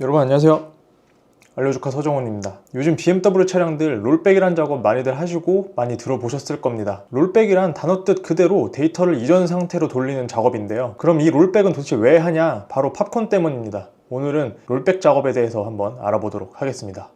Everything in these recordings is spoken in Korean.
여러분 안녕하세요. 알려주카 서정훈입니다. 요즘 BMW 차량들 롤백이란 작업 많이들 하시고 많이 들어보셨을 겁니다. 롤백이란 단어 뜻 그대로 데이터를 이전 상태로 돌리는 작업인데요. 그럼 이 롤백은 도대체 왜 하냐? 바로 팝콘 때문입니다. 오늘은 롤백 작업에 대해서 한번 알아보도록 하겠습니다.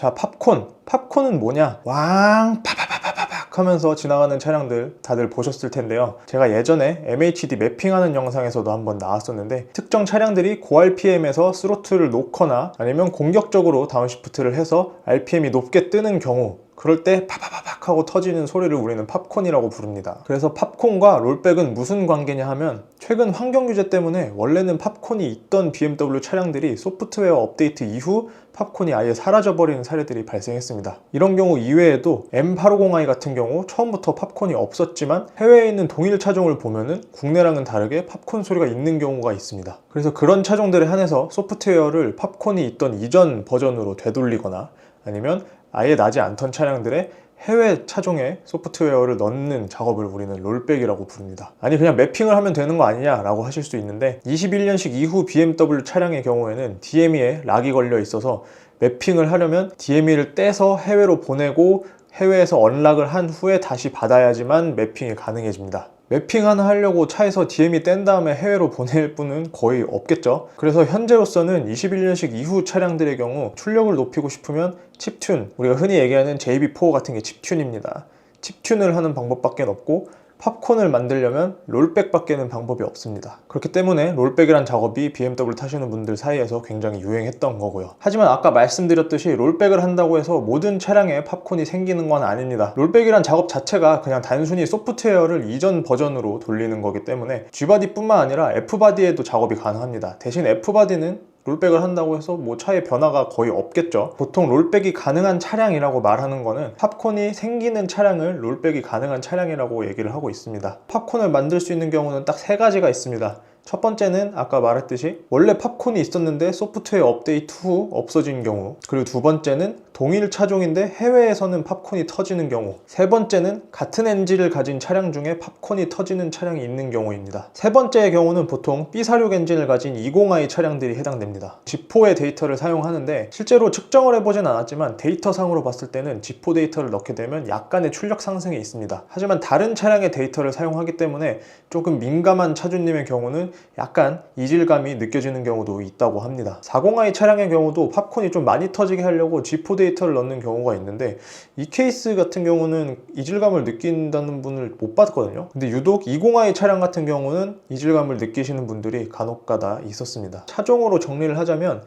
자, 팝콘. 팝콘은 뭐냐? 왕, 파파파파파팍 하면서 지나가는 차량들 다들 보셨을 텐데요. 제가 예전에 MHD 매핑하는 영상에서도 한번 나왔었는데, 특정 차량들이 고RPM에서 스로틀을 놓거나 아니면 공격적으로 다운시프트를 해서 RPM이 높게 뜨는 경우, 그럴 때 파파파팍 하고 터지는 소리를 우리는 팝콘이라고 부릅니다. 그래서 팝콘과 롤백은 무슨 관계냐 하면 최근 환경 규제 때문에 원래는 팝콘이 있던 BMW 차량들이 소프트웨어 업데이트 이후 팝콘이 아예 사라져버리는 사례들이 발생했습니다. 이런 경우 이외에도 M850i 같은 경우 처음부터 팝콘이 없었지만 해외에 있는 동일 차종을 보면은 국내랑은 다르게 팝콘 소리가 있는 경우가 있습니다. 그래서 그런 차종들에 한해서 소프트웨어를 팝콘이 있던 이전 버전으로 되돌리거나 아니면 아예 나지 않던 차량들의 해외 차종에 소프트웨어를 넣는 작업을 우리는 롤백이라고 부릅니다. 아니 그냥 매핑을 하면 되는 거 아니냐라고 하실 수 있는데 21년식 이후 BMW 차량의 경우에는 DME에 락이 걸려 있어서 매핑을 하려면 DME를 떼서 해외로 보내고 해외에서 언락을 한 후에 다시 받아야지만 매핑이 가능해집니다. 매핑 하나 하려고 차에서 DME 뗀 다음에 해외로 보낼 분은 거의 없겠죠. 그래서 현재로서는 21년식 이후 차량들의 경우 출력을 높이고 싶으면 칩튠, 우리가 흔히 얘기하는 JB4 같은 게 칩튠입니다. 칩튠을 하는 방법밖에 없고 팝콘을 만들려면 롤백밖에 는 방법이 없습니다. 그렇기 때문에 롤백이란 작업이 BMW 타시는 분들 사이에서 굉장히 유행했던 거고요. 하지만 아까 말씀드렸듯이 롤백을 한다고 해서 모든 차량에 팝콘이 생기는 건 아닙니다. 롤백이란 작업 자체가 그냥 단순히 소프트웨어를 이전 버전으로 돌리는 거기 때문에 G바디뿐만 아니라 F바디에도 작업이 가능합니다. 대신 F바디는 롤백을 한다고 해서 뭐 차에 변화가 거의 없겠죠. 보통 롤백이 가능한 차량이라고 말하는 거는 팝콘이 생기는 차량을 롤백이 가능한 차량이라고 얘기를 하고 있습니다. 팝콘을 만들 수 있는 경우는 딱 세 가지가 있습니다. 첫 번째는 아까 말했듯이 원래 팝콘이 있었는데 소프트웨어 업데이트 후 없어진 경우 그리고 두 번째는 동일 차종인데 해외에서는 팝콘이 터지는 경우 세 번째는 같은 엔진을 가진 차량 중에 팝콘이 터지는 차량이 있는 경우입니다. 세 번째의 경우는 보통 B46 엔진을 가진 20i 차량들이 해당됩니다. G4의 데이터를 사용하는데 실제로 측정을 해보진 않았지만 데이터상으로 봤을 때는 G4 데이터를 넣게 되면 약간의 출력 상승이 있습니다. 하지만 다른 차량의 데이터를 사용하기 때문에 조금 민감한 차주님의 경우는 약간 이질감이 느껴지는 경우도 있다고 합니다. 40i 차량의 경우도 팝콘이 좀 많이 터지게 하려고 G4 데이터 를 넣는 경우가 있는데 이 케이스 같은 경우는 이질감을 느낀다는 분을 못 봤거든요. 근데 유독 20i 차량 같은 경우는 이질감을 느끼시는 분들이 간혹가다 있었습니다. 차종으로 정리를 하자면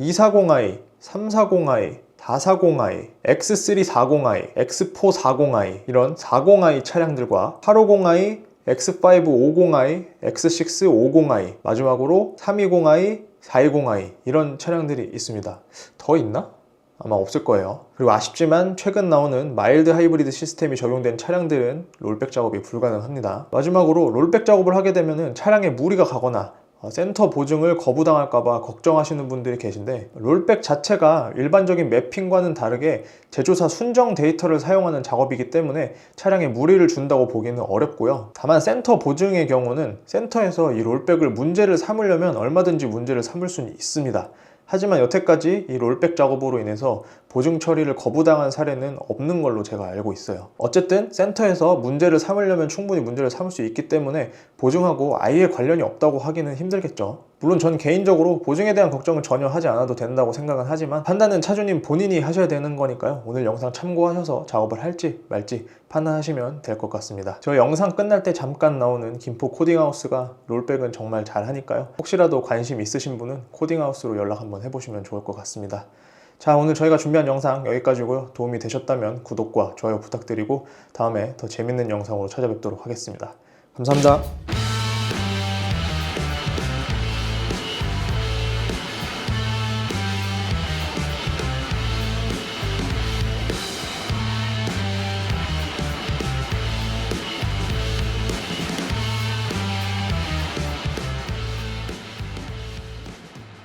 240i, 340i, 440i, X340i, X440i 이런 40i 차량들과 850i, X550i, X650i 마지막으로 320i, 420i 이런 차량들이 있습니다. 더 있나? 아마 없을 거예요. 그리고 아쉽지만 최근 나오는 마일드 하이브리드 시스템이 적용된 차량들은 롤백 작업이 불가능합니다. 마지막으로 롤백 작업을 하게 되면 차량에 무리가 가거나 어, 센터 보증을 거부당할까봐 걱정하시는 분들이 계신데 롤백 자체가 일반적인 매핑과는 다르게 제조사 순정 데이터를 사용하는 작업이기 때문에 차량에 무리를 준다고 보기는 어렵고요. 다만 센터 보증의 경우는 센터에서 이 롤백을 문제를 삼으려면 얼마든지 문제를 삼을 수는 있습니다. 하지만 여태까지 이 롤백 작업으로 인해서 보증 처리를 거부당한 사례는 없는 걸로 제가 알고 있어요. 어쨌든 센터에서 문제를 삼으려면 충분히 문제를 삼을 수 있기 때문에 보증하고 아예 관련이 없다고 하기는 힘들겠죠. 물론 전 개인적으로 보증에 대한 걱정은 전혀 하지 않아도 된다고 생각은 하지만 판단은 차주님 본인이 하셔야 되는 거니까요. 오늘 영상 참고하셔서 작업을 할지 말지 판단하시면 될 것 같습니다. 저 영상 끝날 때 잠깐 나오는 김포 코딩하우스가 롤백은 정말 잘 하니까요. 혹시라도 관심 있으신 분은 코딩하우스로 연락 한번 해보시면 좋을 것 같습니다. 자 오늘 저희가 준비한 영상 여기까지고요. 도움이 되셨다면 구독과 좋아요 부탁드리고 다음에 더 재밌는 영상으로 찾아뵙도록 하겠습니다. 감사합니다